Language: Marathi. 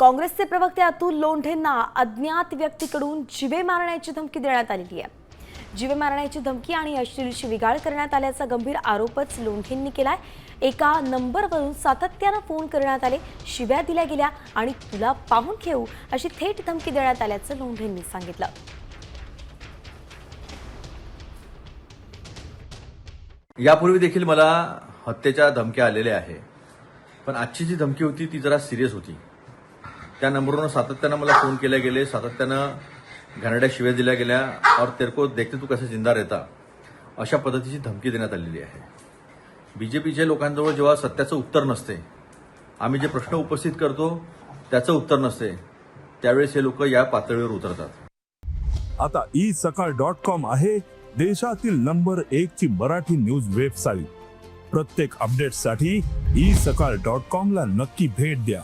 काँग्रेसचे प्रवक्ते अतुल लोंढेंना अज्ञात व्यक्तीकडून जिवे मारण्याची धमकी देण्यात आलेली आहे. जिवे मारण्याची धमकी आणि अश्लील शिविगाळ करण्यात आल्याचा गंभीर आरोपच लोंढेंनी केलाय. एका नंबरवरून सातत्यानं फोन करण्यात आले शिव्या दिल्या गेल्या आणि तुला पाहून घेऊ अशी थेट धमकी देण्यात आल्याचं लोंढेंनी सांगितलं. यापूर्वी देखील मला हत्येच्या धमक्या आलेल्या आहे. पण आजची जी धमकी होती ती जरा सिरियस होती. त्या नंबरवरून सातत्यानं मला फोन केले गेले सातत्यानं घाणेरड्या शिव्या दिल्या गेल्या. और तेरको देखते तू कसा जिंदा रहता. अशा पद्धतीची धमकी देण्यात आलेली आहे. बीजेपीच्या लोकांजवळ जेव्हा सत्याचं उत्तर नसते आम्ही जे प्रश्न उपस्थित करतो त्याचं उत्तर नसते त्यावेळेस हे लोक या पातळीवर उतरतात. आता ई सकाळ डॉट कॉम आहे देशातील नंबर एक ची मराठी न्यूज वेबसाईट प्रत्येक अपडेटसाठी ई सकाळ डॉट कॉम ला नक्की भेट द्या.